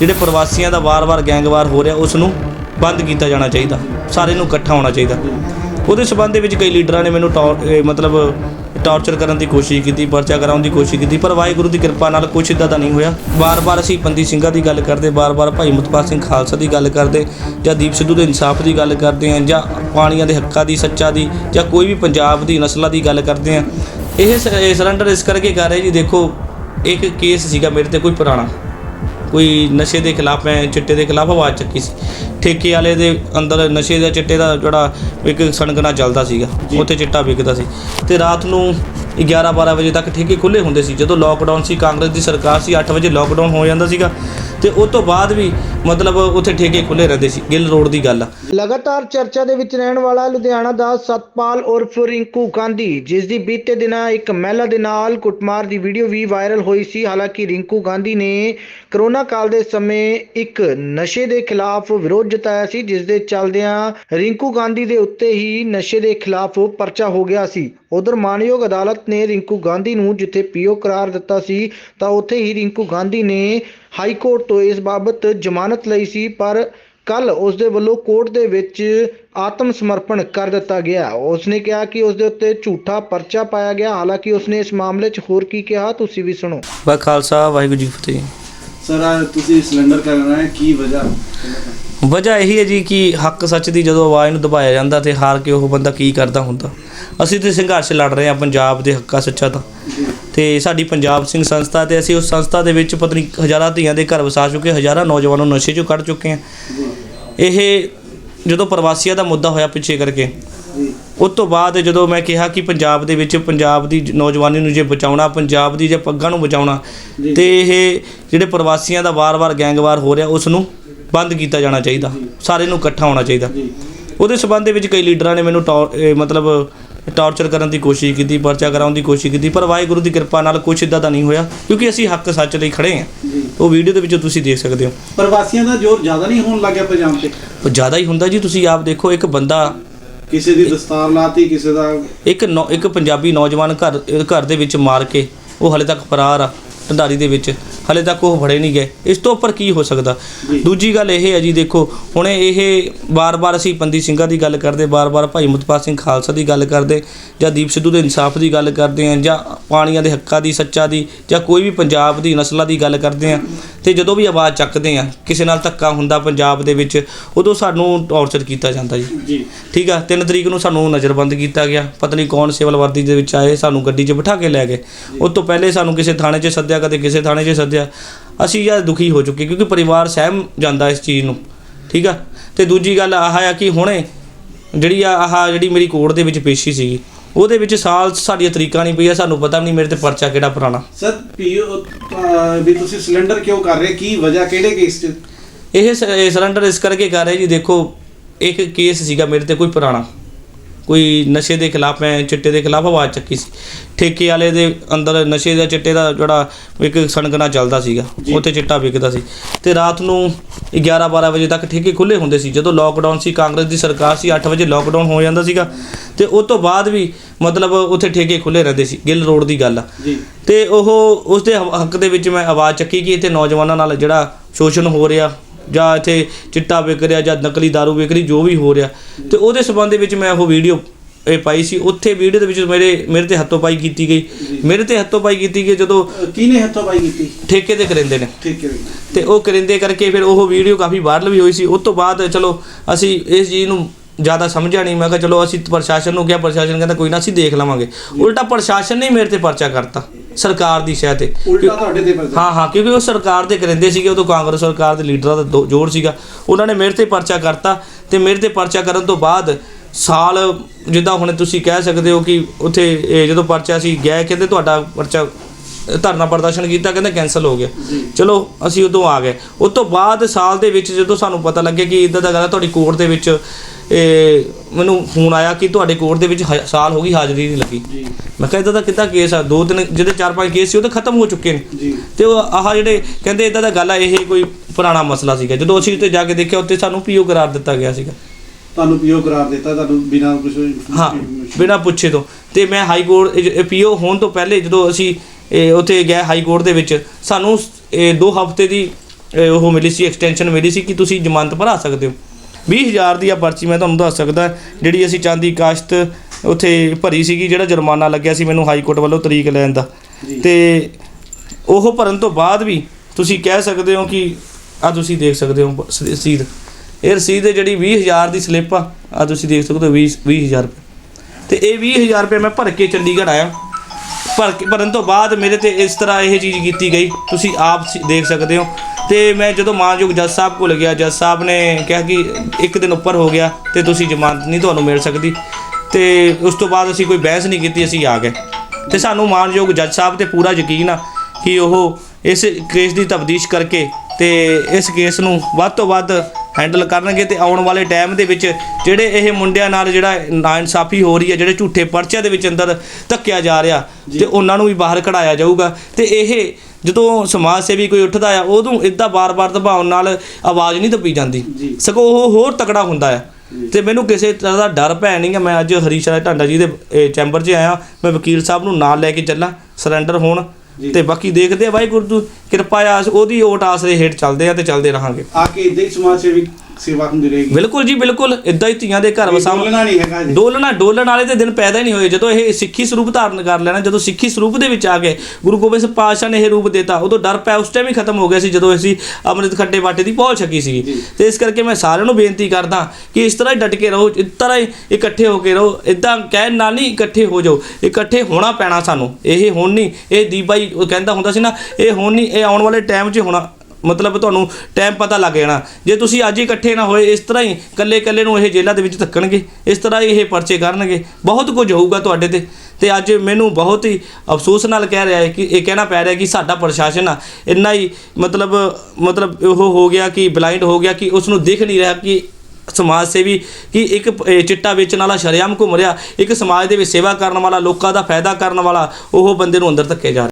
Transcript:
ਜਿਹੜੇ ਪ੍ਰਵਾਸੀਆਂ ਦਾ ਵਾਰ-ਵਾਰ ਗੈਂਗਵਾਰ ਹੋ ਰਿਹਾ ਉਸ ਨੂੰ ਬੰਦ ਕੀਤਾ ਜਾਣਾ ਚਾਹੀਦਾ। ਸਾਰੇ ਨੂੰ ਇਕੱਠਾ ਹੋਣਾ ਚਾਹੀਦਾ। ਉਹਦੇ ਸਬੰਧ ਦੇ ਵਿੱਚ ਕਈ ਲੀਡਰਾਂ ਨੇ ਮੈਨੂੰ ਟੌਰ ਮਤਲਬ ਟਾਰਚਰ ਕਰਨ ਦੀ ਕੋਸ਼ਿਸ਼ ਕੀਤੀ, ਪਰਚਾ ਕਰਾਉਣ ਦੀ ਕੋਸ਼ਿਸ਼ ਕੀਤੀ, ਪਰ ਵਾਹਿਗੁਰੂ ਦੀ ਕਿਰਪਾ ਨਾਲ ਕੁਛ ਇੱਦਾਂ ਦਾ ਨਹੀਂ ਹੋਇਆ। ਵਾਰ-ਵਾਰ ਅਸੀਂ ਪੰਦੀ ਸਿੰਘਾਂ ਦੀ ਗੱਲ ਕਰਦੇ, ਵਾਰ-ਵਾਰ ਭਾਈ ਮੁਤਪਾਲ ਸਿੰਘ ਖਾਲਸਾ ਦੀ ਗੱਲ ਕਰਦੇ, ਜਾਂ ਦੀਪ ਸਿੱਧੂ ਦੇ ਇਨਸਾਫ ਦੀ ਗੱਲ ਕਰਦੇ ਹਾਂ, ਜਾਂ ਪਾਣੀਆਂ ਦੇ ਹੱਕਾਂ ਦੀ, ਸੱਚਾ ਦੀ, ਜਾਂ ਕੋਈ ਵੀ ਪੰਜਾਬ ਦੀ ਨਸਲਾਂ ਦੀ ਗੱਲ ਕਰਦੇ ਹਾਂ। ਇਹ ਸਰੈਂਡਰ ਇਸ ਕਰਕੇ ਕਰ ਰਹੇ ਜੀ, ਦੇਖੋ, ਇੱਕ ਕੇਸ ਸੀਗਾ ਮੇਰੇ ਤੇ, ਕੋਈ ਪੁਰਾਣਾ। ਕੋਈ ਨਸ਼ੇ ਦੇ ਖਿਲਾਫ ਮੈਂ ਚਿੱਟੇ ਦੇ ਖਿਲਾਫ ਆਵਾਜ਼ ਚੱਕੀ ਸੀ। ਠੇਕੇ ਵਾਲੇ ਦੇ ਅੰਦਰ ਨਸ਼ੇ ਦਾ ਚਿੱਟੇ ਦਾ ਜਿਹੜਾ ਇੱਕ ਸਣਕਣਾ ਚੱਲਦਾ ਸੀਗਾ ਉੱਥੇ ਚਿੱਟਾ ਵਿਕਦਾ ਸੀ। ਤੇ ਰਾਤ ਨੂੰ 11 12 ਵਜੇ ਤੱਕ ਠੇਕੇ ਖੁੱਲੇ ਹੁੰਦੇ ਸੀ। ਜਦੋਂ ਲੋਕਡਾਊਨ ਸੀ ਕਾਂਗਰਸ ਦੀ ਸਰਕਾਰ ਸੀ 8 ਵਜੇ ਲੋਕਡਾਊਨ ਹੋ ਜਾਂਦਾ ਸੀਗਾ। ਤੇ ਉਸ ਤੋਂ ਬਾਅਦ ਵੀ ਮਤਲਬ ਉੱਥੇ ਠੇਕੇ ਖੁੱਲੇ ਰਹਿੰਦੇ ਸੀ, ਗਿੱਲ ਰੋਡ ਦੀ ਗੱਲ ਆ। ਲਗਾਤਾਰ ਚਰਚਾ ਦੇ ਵਿੱਚ ਰਹਿਣ ਵਾਲਾ ਲੁਧਿਆਣਾ ਦਾ ਸਤਪਾਲ ਉਰਫ ਰਿੰਕੂ ਗਾਂਧੀ, ਜਿਸ ਦੀ ਬੀਤੇ ਦਿਨਾਂ ਇੱਕ ਮਹਿਲਾ ਦੇ ਨਾਲ ਕੁੱਟਮਾਰ ਦੀ ਵੀਡੀਓ ਵੀ ਵਾਇਰਲ ਹੋਈ ਸੀ। ਹਾਲਾਂਕਿ ਰਿੰਕੂ ਗਾਂਧੀ ਨੇ ਕਰੋਨਾ ਕਾਲ ਦੇ ਸਮੇਂ ਇੱਕ ਨਸ਼ੇ ਦੇ ਖਿਲਾਫ ਵਿਰੋਧ ਜਤਾਇਆ ਸੀ, ਜਿਸ ਦੇ ਚੱਲਦਿਆਂ ਰਿੰਕੂ ਗਾਂਧੀ ਦੇ ਉੱਤੇ ਹੀ ਨਸ਼ੇ ਦੇ ਖਿਲਾਫ ਪਰਚਾ ਹੋ ਗਿਆ ਸੀ। ਉਧਰ ਮਾਨਯੋਗ ਅਦਾਲਤ ਨੇ ਰਿੰਕੂ ਗਾਂਧੀ ਨੂੰ ਜਿੱਥੇ ਪੀਓ ਕਰਾਰ ਦਿੱਤਾ ਸੀ, ਤਾਂ ਉੱਥੇ ਹੀ ਰਿੰਕੂ ਗਾਂਧੀ ਨੇ ਹਾਈ ਕੋਰਟ ਤੋਂ ਇਸ ਬਾਬਤ ਜ਼ਮਾਨਤ ਲਈ ਸੀ ਪਰ ਕੱਲ ਉਸ ਦੇ ਵੱਲੋਂ ਕੋਰਟ ਦੇ ਵਿੱਚ ਆਤਮ ਸਮਰਪਣ ਕਰ ਦਿੱਤਾ ਗਿਆ। ਉਸ ਨੇ ਕਿਹਾ ਕਿ ਉਸ ਦੇ ਉੱਤੇ ਝੂਠਾ ਪਰਚਾ ਪਾਇਆ ਗਿਆ। ਹਾਲਾਂਕਿ ਉਸ ਨੇ ਇਸ ਮਾਮਲੇ 'ਚ ਹੋਰ ਕੀ ਕਿਹਾ ਤੁਸੀਂ ਵੀ ਸੁਣੋ। ਵਾ ਖਾਲਸਾ ਵਾਹਿਗੁਰੂ ਜੀ ਕੀ ਫਤਿਹ। ਸਰ ਆਹ ਤੁਸੀਂ ਸਿਲੰਡਰ ਕਰਨਾ ਹੈ ਕੀ ਵਜ੍ਹਾ? ਵਜ੍ਹਾ ਇਹੀ ਹੈ ਜੀ ਕਿ ਹੱਕ ਸੱਚ ਦੀ ਜਦੋਂ ਆਵਾਜ਼ ਨੂੰ ਦਬਾਇਆ ਜਾਂਦਾ ਤੇ ਹਾਰ ਕੇ ਉਹ ਬੰਦਾ ਕੀ ਕਰਦਾ ਹੁੰਦਾ? ਅਸੀਂ ਤੇ ਸੰਘਰਸ਼ ਲੜ ਰਹੇ ਹਾਂ ਪੰਜਾਬ ਦੇ ਹੱਕਾ ਸੱਚਾ ਦਾ। ਤੇ ਸਾਡੀ ਪੰਜਾਬ ਸਿੰਘ ਸੰਸਥਾ ਤੇ ਅਸੀਂ ਉਸ ਸੰਸਥਾ ਦੇ ਵਿੱਚ ਪਤਨੀ ਹਜ਼ਾਰਾਂ ਧੀਆਂ ਦੇ ਘਰ ਵਸਾ ਚੁੱਕੇ ਹਜ਼ਾਰਾਂ ਨੌਜਵਾਨਾਂ ਨੂੰ ਨਸ਼ੇ ਚੋਂ ਕੱਢ ਚੁੱਕੇ ਹਾਂ। ਇਹ ਜਦੋਂ ਪ੍ਰਵਾਸੀਆਂ ਦਾ ਮੁੱਦਾ ਹੋਇਆ ਪਿੱਛੇ ਕਰਕੇ ਉਸ ਤੋਂ ਬਾਅਦ ਜਦੋਂ ਮੈਂ ਕਿਹਾ ਕਿ ਪੰਜਾਬ ਦੇ ਵਿੱਚ ਪੰਜਾਬ ਦੀ ਨੌਜਵਾਨੀ ਨੂੰ ਜੇ ਬਚਾਉਣਾ ਪੰਜਾਬ ਦੀ ਜੇ ਪੱਗਾਂ ਨੂੰ ਬਚਾਉਣਾ ਤੇ ਇਹ ਜਿਹੜੇ ਪ੍ਰਵਾਸੀਆਂ ਦਾ ਵਾਰ-ਵਾਰ ਗੈਂਗਵਾਰ ਹੋ ਰਿਹਾ ਉਸ ਨੂੰ ਬੰਦ ਕੀਤਾ ਜਾਣਾ ਚਾਹੀਦਾ। ਸਾਰੇ ਨੂੰ ਇਕੱਠਾ ਹੋਣਾ ਚਾਹੀਦਾ। ਉਹਦੇ ਸਬੰਧ ਦੇ ਵਿੱਚ ਕਈ ਲੀਡਰਾਂ ਨੇ ਮੈਨੂੰ ਮਤਲਬ ਟਾਰਚਰ ਕਰਨ ਦੀ ਕੋਸ਼ਿਸ਼ ਕੀਤੀ ਪਰਚਾ ਕਰਾਉਣ ਦੀ ਕੋਸ਼ਿਸ਼ ਕੀਤੀ ਪਰ ਵਾਹਿਗੁਰੂ ਦੀ ਕਿਰਪਾ ਨਾਲ ਕੁਛ ਇੱਦਾਂ ਦਾ ਨਹੀਂ ਹੋਇਆ ਕਿਉਂਕਿ ਅਸੀਂ ਹੱਕ ਸੱਚ ਲਈ ਖੜੇ ਹਾਂ। ਉਹ ਵੀਡੀਓ ਦੇ ਵਿੱਚ ਤੁਸੀਂ ਦੇਖ ਸਕਦੇ ਹੋ। ਪ੍ਰਵਾਸੀਆਂ ਦਾ ਜ਼ੋਰ ਜ਼ਿਆਦਾ ਨਹੀਂ ਹੋਣ ਲੱਗਿਆ ਪੰਜਾਬ ਤੇ? ਉਹ ਜ਼ਿਆਦਾ ਹੀ ਹੁੰਦਾ ਜੀ ਤੁਸੀਂ ਆਪ ਦੇਖੋ ਇੱਕ ਬੰਦਾ ਕਿਸੇ ਦੀ ਦਸਤਾਰ ਲਾਤੀ ਕਿਸੇ ਦਾ ਇੱਕ ਇੱਕ ਪੰਜਾਬੀ ਨੌਜਵਾਨ ਘਰ ਘਰ ਦੇ ਵਿੱਚ ਮਾਰ ਕੇ ਉਹ ਹਲੇ ਤੱਕ ਫਰਾਰ ਆ। ਢੰਡਾਰੀ ਦੇ ਵਿੱਚ ਹਲੇ ਤੱਕ ਉਹ ਫੜੇ ਨਹੀਂ ਗਏ ਇਸ ਤੋਂ ਉੱਪਰ ਕੀ ਹੋ ਸਕਦਾ। ਦੂਜੀ ਗੱਲ ਇਹ ਹੈ ਜੀ ਦੇਖੋ ਹੁਣ ਇਹ ਵਾਰ-ਵਾਰ ਅਸੀਂ ਬੰਦੀ ਸਿੰਘਾਂ ਦੀ ਗੱਲ ਕਰਦੇ ਵਾਰ-ਵਾਰ ਭਾਈ ਮੁਤਪਾਲ ਸਿੰਘ ਖਾਲਸਾ ਦੀ ਗੱਲ ਕਰਦੇ ਜਾਂ ਦੀਪ ਸਿੱਧੂ ਦੇ ਇਨਸਾਫ ਦੀ ਗੱਲ ਕਰਦੇ ਹਾਂ ਜਾਂ ਪਾਣੀਆਂ ਦੇ ਹੱਕਾਂ ਦੀ ਸੱਚਾ ਦੀ ਜਾਂ ਕੋਈ ਵੀ ਪੰਜਾਬ ਦੀ ਨਸਲਾਂ ਦੀ ਗੱਲ ਕਰਦੇ ਹਾਂ ਤੇ ਜਦੋਂ ਵੀ ਆਵਾਜ਼ ਚੱਕਦੇ ਹਾਂ ਕਿਸੇ ਨਾਲ ਧੱਕਾ ਹੁੰਦਾ ਪੰਜਾਬ ਦੇ ਵਿੱਚ ਉਦੋਂ ਸਾਨੂੰ ਟੌਰਚਰ ਕੀਤਾ ਜਾਂਦਾ ਜੀ। ਜੀ। ਠੀਕ ਆ? 3 ਤਰੀਕ ਨੂੰ ਸਾਨੂੰ ਨਜ਼ਰਬੰਦ ਕੀਤਾ ਗਿਆ। ਪਤਾ ਨਹੀਂ ਕੌਣ ਸਿਵਲ ਵਰਦੀ ਦੇ ਵਿੱਚ ਆਏ ਸਾਨੂੰ ਗੱਡੀ 'ਚ ਬਿਠਾ ਕੇ ਲੈ ਗਏ। ਉਸ ਤੋਂ ਪਹਿਲੇ ਸਾਨੂੰ ਕਿਸੇ ਥਾਣੇ 'ਚ ਸੱਦਿਆ ਕਦੇ ਕਿਸੇ ਥਾਣੇ 'ਚ ਸੱਦਿਆ। ਅਸੀਂ ਯਾਰ ਦੁਖੀ ਹੋ ਚੁੱਕੇ ਕਿਉਂਕਿ ਪਰਿਵਾਰ ਸਹਿਮ ਜਾਂਦਾ ਇਸ ਚੀਜ਼ ਨੂੰ। ਠੀਕ ਆ? ਤੇ ਦੂਜੀ ਗੱਲ ਆਹ ਆ ਕਿ ਹੁਣੇ ਜਿਹੜੀ ਆ ਆਹ ਜਿਹੜੀ ਮੇਰੀ ਕੋਰਟ ਦੇ ਵਿੱਚ ਪੇਸ਼ੀ ਸੀਗੀ ਉਹਦੇ ਵਿੱਚ ਸਾਲ ਸਾਡੀਆਂ ਤਰੀਕਾਂ ਨਹੀਂ ਪਈਆਂ ਸਾਨੂੰ ਪਤਾ ਨਹੀਂ ਮੇਰੇ ਤੇ ਪਰਚਾ ਕਿਹੜਾ ਪੁਰਾਣਾ। ਸਰ ਪੀਓ ਵੀ ਤੁਸੀਂ ਸਿਲੰਡਰ ਕਿਉਂ ਕਰ ਰਹੇ? ਕੀ ਵਜ੍ਹਾ ਕਿਹੜੇ ਕੇਸ 'ਚ? ਇਹ ਸਰੈਂਡਰ ਇਸ ਕਰਕੇ ਕਰ ਰਹੇ ਜੀ ਦੇਖੋ ਇੱਕ ਕੇਸ ਸੀਗਾ ਮੇਰੇ ਤੇ ਕੋਈ ਪੁਰਾਣਾ। ਕੋਈ ਨਸ਼ੇ ਦੇ ਖਿਲਾਫ ਮੈਂ ਚਿੱਟੇ ਦੇ ਖਿਲਾਫ ਆਵਾਜ਼ ਚੱਕੀ ਸੀ। ਠੇਕੇ ਵਾਲੇ ਦੇ ਅੰਦਰ ਨਸ਼ੇ ਦਾ ਚਿੱਟੇ ਦਾ ਜਿਹੜਾ ਇੱਕ ਸਣਕਣਾ ਚੱਲਦਾ ਸੀਗਾ ਉੱਥੇ ਚਿੱਟਾ ਵਿਕਦਾ ਸੀ। ਤੇ ਰਾਤ ਨੂੰ 11 12 ਵਜੇ ਤੱਕ ਠੇਕੇ ਖੁੱਲੇ ਹੁੰਦੇ ਸੀ। ਜਦੋਂ ਲੋਕਡਾਊਨ ਸੀ ਕਾਂਗਰਸ ਦੀ ਸਰਕਾਰ ਸੀ 8 ਵਜੇ ਲੋਕਡਾਊਨ ਹੋ ਜਾਂਦਾ ਸੀਗਾ। ਤੇ ਉਸ ਤੋਂ ਬਾਅਦ ਵੀ ਮਤਲਬ ਉੱਥੇ ਠੇਕੇ ਖੁੱਲੇ ਰਹਿੰਦੇ ਸੀ ਗਿੱਲ ਰੋਡ ਦੀ ਗੱਲ ਆ। ਜੀ। ਤੇ ਉਹ ਉਸ ਦੇ ਹੱਕ ਦੇ ਵਿੱਚ ਮੈਂ ਆਵਾਜ਼ ਚੱਕੀ ਕਿ ਇੱਥੇ ਨੌਜਵਾਨਾਂ ਨਾਲ ਜਿਹੜਾ ਸ਼ੋਸ਼ਣ ਹੋ ਰਿਹਾ ਜਾਂ ਇੱਥੇ ਚਿੱਟਾ ਵਿਕ ਰਿਹਾ ਜਾਂ ਨਕਲੀ दारू ਵਿਕ ਰਹੀ ਜੋ ਵੀ ਹੋ ਰਿਹਾ। ਤੇ ਉਹਦੇ ਸਬੰਧ ਦੇ ਵਿੱਚ ਮੈਂ ਉਹ ਵੀਡੀਓ ਇਹ ਪਾਈ ਸੀ। ਉੱਥੇ ਵੀਡੀਓ ਦੇ ਵਿੱਚ ਮੇਰੇ ਮੇਰੇ ਤੇ ਹੱਥੋਂ ਪਾਈ ਕੀਤੀ ਗਈ। ਮੇਰੇ ਤੇ ਹੱਥੋਂ ਪਾਈ ਕੀਤੀ ਗਈ ਜਦੋਂ ਕਿਹਨੇ ਹੱਥੋਂ ਪਾਈ ਕੀਤੀ? ਠੇਕੇ ਦੇ ਕਰਿੰਦੇ ਨੇ। ਠੀਕ ਤੇ ਉਹ ਕਰਿੰਦੇ ਕਰਕੇ ਫਿਰ ਉਹ ਵੀਡੀਓ ਕਾਫੀ ਵਾਇਰਲ ਵੀ ਹੋਈ ਸੀ। ਉਸ ਤੋਂ ਬਾਅਦ ਚਲੋ ਅਸੀਂ ਇਸ ਚੀਜ਼ ਨੂੰ ਜ਼ਿਆਦਾ ਸਮਝਿਆ ਨਹੀਂ। ਮੈਂ ਕਿਹਾ ਚਲੋ ਅਸੀਂ ਪ੍ਰਸ਼ਾਸਨ ਨੂੰ ਕਿਹਾ ਪ੍ਰਸ਼ਾਸਨ ਕਹਿੰਦਾ ਕੋਈ ਨਾ ਅਸੀਂ ਦੇਖ ਲਵਾਂਗੇ। ਉਲਟਾ ਪ੍ਰਸ਼ਾਸਨ ਨੇ ਮੇਰੇ ਤੇ ਪਰਚਾ ਕਰਤਾ ਸਰਕਾਰ ਦੀ ਸ਼ਹਿ ਤੇ। ਉਲਟਾ ਤੁਹਾਡੇ ਤੇ ਪਰਚਾ? ਹਾਂ ਹਾਂ ਕਿਉਂਕਿ ਉਹ ਸਰਕਾਰ ਦੇ ਕਰਿੰਦੇ ਸੀਗੇ ਉਦੋਂ ਕਾਂਗਰਸ ਸਰਕਾਰ ਦੇ ਲੀਡਰਾਂ ਦਾ ਜ਼ੋਰ ਸੀਗਾ। ਉਹਨਾਂ ਨੇ ਮੇਰੇ ਤੇ ਪਰਚਾ ਕਰਤਾ ਤੇ ਮੇਰੇ ਤੇ ਪਰਚਾ ਕਰਨ ਤੋਂ ਬਾਅਦ ਸਾਲ ਜਿੱਦਾਂ ਹੁਣ ਤੁਸੀਂ ਕਹਿ ਸਕਦੇ ਹੋ ਕਿ ਉੱਥੇ ਇਹ ਜਦੋਂ ਪਰਚਾ ਸੀ ਗਿਆ ਕਹਿੰਦੇ ਤੁਹਾਡਾ ਪਰਚਾ ਧਰਨਾ ਪ੍ਰਦਰਸ਼ਨ ਕੀਤਾ ਕਹਿੰਦੇ ਕੈਨਸਲ ਹੋ ਗਿਆ। ਚਲੋ ਅਸੀਂ ਉਦੋਂ ਆ ਗਏ। ਉਸ ਤੋਂ ਬਾਅਦ ਸਾਲ ਦੇ ਵਿੱਚ ਜਦੋਂ ਸਾਨੂੰ ਪਤਾ ਲੱਗਿਆ ਕਿ ਇਦਾਂ ਦਾ ਗੱਲ ਤੁਹਾਡੀ ਕੋਰਟ ਦੇ ਵਿੱਚ ਇਹ ਮੈਨੂੰ ਫੋਨ ਆਇਆ ਕਿ ਤੁਹਾਡੇ ਕੋਰਟ ਦੇ ਵਿੱਚ ਹ- ਸਾਲ ਹੋ ਗਈ ਹਾਜ਼ਰੀ ਨਹੀਂ ਲੱਗੀ। ਜੀ। ਮੈਂ ਕਿਹਾ ਇਦਾਂ ਦਾ ਕਿੱਦਾਂ ਕੇਸ ਆ? ਦੋ ਤਿੰਨ ਜਿਹੜੇ ਚਾਰ ਪੰਜ ਕੇਸ ਸੀ ਉਹ ਤਾਂ ਖਤਮ ਹੋ ਚੁੱਕੇ ਨੇ। ਜੀ। ਤੇ ਉਹ ਆਹ ਜਿਹੜੇ ਕਹਿੰਦੇ ਇਦਾਂ ਦਾ ਗੱਲ ਆ ਇਹ ਕੋਈ ਪੁਰਾਣਾ ਮਸਲਾ ਸੀਗਾ। ਜਦੋਂ ਅਸੀਂ ਉੱਤੇ ਜਾ ਕੇ ਦੇਖਿਆ ਉੱਤੇ ਸਾਨੂੰ ਪੀਓ ਕਰਾਰ ਦਿੱਤਾ ਗਿਆ ਸੀਗਾ। ਤੁਹਾਨੂੰ ਪੀਓ ਕਰਾਰ ਦਿੱਤਾ ਤੁਹਾਨੂੰ ਬਿਨਾਂ ਕੁਝ ਹਾਂ ਬਿਨਾਂ ਪੁੱਛੇ ਤੋਂ। ਤੇ ਮੈਂ ਹਾਈ ਕੋਰਟ ਪੀਓ ਹੋਣ ਤੋਂ ਪਹਿਲੇ ਜਦੋਂ ਅਸੀਂ ਇਹ, ਉੱਥੇ ਗਏ ਹਾਈ ਕੋਰਟ ਦੇ ਵਿੱਚ ਸਾਨੂੰ ਇਹ ਦੋ ਹਫ਼ਤੇ ਦੀ ਇਹ ਉਹ ਮਿਲੀ ਸੀ ਐਕਸਟੈਂਸ਼ਨ ਮਿਲੀ ਸੀ ਕਿ ਤੁਸੀਂ ਜ਼ਮਾਨਤ ਭਰਾ ਸਕਦੇ ਹੋ। 20000 ਦੀ ਆ ਪਰਚੀ ਮੈਂ ਤੁਹਾਨੂੰ ਦੱਸ ਸਕਦਾ ਜਿਹੜੀ ਅਸੀਂ ਚਾਂਦੀ ਕਾਸ਼ਤ ਉੱਥੇ ਭਰੀ ਸੀਗੀ ਜਿਹੜਾ ਜੁਰਮਾਨਾ ਲੱਗਿਆ ਸੀ ਮੈਨੂੰ ਹਾਈ ਕੋਰਟ ਵੱਲੋਂ ਤਰੀਕ ਲੈਣ ਦਾ। ਤੇ ਉਹ ਭਰਨ ਤੋਂ ਬਾਅਦ ਵੀ ਤੁਸੀਂ ਕਹਿ ਸਕਦੇ ਹੋ ਕਿ ਆ ਤੁਸੀਂ ਦੇਖ ਸਕਦੇ ਹੋ ਰਸੀਦ। ਇਹ ਰਸੀਦ ਹੈ ਜਿਹੜੀ 20000 ਦੀ ਸਲਿੱਪ ਆ ਆ ਤੁਸੀਂ ਦੇਖ ਸਕਦੇ ਹੋ 20 20000 ਰੁਪਏ। ਤੇ ਇਹ 20000 ਰੁਪਏ ਮੈਂ ਭਰ ਕੇ ਚੰਡੀਗੜ੍ਹ ਆਇਆ। ਭਰ ਕੇ ਭਰਨ ਤੋਂ ਬਾਅਦ ਮੇਰੇ ਤੇ ਇਸ ਤਰ੍ਹਾਂ ਇਹ ਚੀਜ਼ ਕੀਤੀ ਗਈ। ਤੁਸੀਂ ਆਪ ਦੇਖ ਸਕਦੇ ਹੋ। ਤੇ ਮੈਂ ਜਦੋਂ ਮਾਨਯੋਗ ਜੱਜ ਸਾਹਿਬ ਕੋਲ ਗਿਆ ਜੱਜ ਸਾਹਿਬ ਨੇ ਕਿਹਾ ਕਿ ਇੱਕ ਦਿਨ ਉੱਪਰ ਹੋ ਗਿਆ ਤੇ ਤੁਸੀਂ ਜ਼ਮਾਨਤ ਨਹੀਂ ਤੁਹਾਨੂੰ ਮਿਲ ਸਕਦੀ। ਤੇ ਉਸ ਤੋਂ ਬਾਅਦ ਅਸੀਂ ਕੋਈ ਬਹਿਸ ਨਹੀਂ ਕੀਤੀ ਅਸੀਂ ਆ ਗਏ। ਤੇ ਸਾਨੂੰ ਮਾਨਯੋਗ ਜੱਜ ਸਾਹਿਬ ਤੇ ਪੂਰਾ ਯਕੀਨ ਆ ਕਿ ਉਹ ਇਸ ਕੇਸ ਦੀ ਤਫਤੀਸ਼ ਕਰਕੇ ਤੇ ਇਸ ਕੇਸ ਨੂੰ ਵੱਧ ਤੋਂ ਵੱਧ ਹੈਂਡਲ ਕਰਨਗੇ ਤੇ ਆਉਣ ਵਾਲੇ ਟਾਈਮ ਦੇ ਵਿੱਚ ਜਿਹੜੇ ਇਹ ਮੁੰਡਿਆਂ ਨਾਲ ਜਿਹੜਾ ਨਾਇਨਸਾਫੀ ਹੋ ਰਹੀ ਹੈ ਜਿਹੜੇ ਝੂਠੇ ਪਰਚਿਆਂ ਦੇ ਵਿੱਚ ਅੰਦਰ ਧੱਕਿਆ ਜਾ ਰਿਹਾ ਤੇ ਉਹਨਾਂ ਨੂੰ ਵੀ ਬਾਹਰ ਕਢਾਇਆ ਜਾਊਗਾ। ਤੇ ਇਹ ਜਦੋਂ ਸਮਾਜ ਸੇਵੀ ਕੋਈ ਉੱਠਦਾ ਆ ਉਦੋਂ ਇਦਾਂ ਬਾਰ-ਬਾਰ ਦਬਾਉਣ ਨਾਲ ਆਵਾਜ਼ ਨਹੀਂ ਦੱਬੀ ਜਾਂਦੀ। ਸਗੋਂ ਉਹ ਹੋਰ ਤਕੜਾ ਹੁੰਦਾ ਆ। ਤੇ ਮੈਨੂੰ ਕਿਸੇ ਤਰ੍ਹਾਂ ਦਾ ਡਰ ਭੈ ਨਹੀਂ ਹੈ ਮੈਂ ਅੱਜ ਹਰੀਸ਼ ਰਾਜ ਢਾਂਡਾ ਜੀ ਦੇ ਚੈਂਬਰ 'ਚ ਆਇਆ। ਮੈਂ ਵਕੀਲ ਸਾਹਿਬ ਨੂੰ ਨਾਲ ਲੈ ਕੇ ਚੱਲਾਂ ਸਰੈਂਡਰ ਹੋਣ। ਤੇ ਬਾਕੀ ਦੇਖਦੇ ਆ ਵਾਹਿਗੁਰੂ ਦੀ ਕਿਰਪਾ ਆ ਉਹਦੀ ਓਟ ਆਸਰੇ ਹੇਠ ਚੱਲਦੇ ਆ ਤੇ ਚੱਲਦੇ ਰਹਾਂਗੇ। ਆ ਕੇ ਇਦਾਂ ਹੀ ਸਮਾਜ ਸੇਵੀ ਸੇਵਾ ਹੁੰਦੀ ਰਹੇਗੀ ਬਿਲਕੁਲ ਜੀ ਬਿਲਕੁਲ। ਇਦਾਂ ਹੀ ਧੀਆਂ ਦੇ ਘਰ ਬੋਲਣਾ ਨਹੀਂ ਹੈਗਾ ਜੀ। ਡੋਲਣਾ ਡੋਲਣ ਵਾਲੇ ਤੇ ਦਿਨ ਪੈਦਾ ਹੀ ਨਹੀਂ ਹੋਏ। ਜਦੋਂ ਇਹ ਸਿੱਖੀ ਸਰੂਪ ਧਾਰਨ ਕਰ ਲੈਣਾ ਜਦੋਂ ਸਿੱਖੀ ਸਰੂਪ ਦੇ ਵਿੱਚ ਆ ਗਏ ਗੁਰੂ ਗੋਬਿੰਦ ਸਿੰਘ ਪਾਤਸ਼ਾਹ ਨੇ ਇਹ ਰੂਪ ਦਿੱਤਾ ਉਦੋਂ ਡਰ ਪਿਆ ਉਸ ਟਾਈਮ ਹੀ ਖਤਮ ਹੋ ਗਿਆ ਸੀ ਜਦੋਂ ਅਸੀਂ ਅੰਮ੍ਰਿਤ ਖੱਟੇ ਬਾਟੇ ਦੀ ਪਹੁੰਚ ਛਕੀ ਸੀ। ਤੇ ਇਸ ਕਰਕੇ ਮੈਂ ਸਾਰਿਆਂ ਨੂੰ ਬੇਨਤੀ ਕਰਦਾ ਕਿ ਇਸ ਤਰ੍ਹਾਂ ਹੀ ਡਟ ਕੇ ਰਹੋ ਇਸ ਤਰ੍ਹਾਂ ਹੀ ਇਕੱਠੇ ਹੋ ਕੇ ਰਹੋ। ਇਦਾਂ ਕਹਿਣ ਨਾਲ ਨਹੀਂ ਇਕੱਠੇ ਹੋ ਜਾਓ ਇਕੱਠੇ ਹੋਣਾ ਪੈਣਾ ਸਾਨੂੰ। ਇਹ ਹੁਣ ਨਹੀਂ ਇਹ ਦੀਪ ਬਾਈ ਉਹ ਕਹਿੰਦਾ ਹੁੰਦਾ ਸੀ ਨਾ ਇਹ ਹੁਣ ਨਹੀਂ ਇਹ ਆਉਣ ਵਾਲੇ ਟਾਈਮ 'ਚ ਹੋਣਾ। ਮਤਲਬ ਤੁਹਾਨੂੰ ਟਾਈਮ ਪਤਾ ਲੱਗ ਜਾਣਾ। ਜੇ ਤੁਸੀਂ ਅੱਜ ਹੀ ਇਕੱਠੇ ਨਾ ਹੋਏ, ਇਸ ਤਰ੍ਹਾਂ ਹੀ ਇਕੱਲੇ ਇਕੱਲੇ ਨੂੰ ਇਹ ਜੇਲ੍ਹਾਂ ਦੇ ਵਿੱਚ ਧੱਕਣਗੇ, ਇਸ ਤਰ੍ਹਾਂ ਹੀ ਇਹ ਪਰਚੇ ਕਰਨਗੇ। ਬਹੁਤ ਕੁਝ ਹੋਊਗਾ ਤੁਹਾਡੇ ਤੇ। ਤੇ ਅੱਜ ਮੈਨੂੰ ਬਹੁਤ ਹੀ ਅਫਸੋਸ ਨਾਲ ਕਹਿ ਰਿਹਾ ਹੈ ਕਿ, ਇਹ ਕਹਿਣਾ ਪੈ ਰਿਹਾ ਕਿ ਸਾਡਾ ਪ੍ਰਸ਼ਾਸਨ ਆ, ਇੰਨਾ ਹੀ ਮਤਲਬ ਮਤਲਬ ਉਹ ਹੋ ਗਿਆ ਕਿ ਬਲਾਈਂਡ ਹੋ ਗਿਆ ਕਿ ਉਸ ਨੂੰ ਦਿਖ ਨਹੀਂ ਰਿਹਾ ਕਿ ਸਮਾਜ ਸੇਵੀ, ਕਿ ਇੱਕ ਚਿੱਟਾ ਵੇਚਣ ਵਾਲਾ ਸ਼ਰੇਆਮ ਘੁੰਮ ਰਿਹਾ, ਇੱਕ ਸਮਾਜ ਦੇ ਵਿੱਚ ਸੇਵਾ ਕਰਨ ਵਾਲਾ, ਲੋਕਾਂ ਦਾ ਫਾਇਦਾ ਕਰਨ ਵਾਲਾ, ਉਹ ਬੰਦੇ ਨੂੰ ਅੰਦਰ ਧੱਕੇ ਜਾ ਰਿਹਾ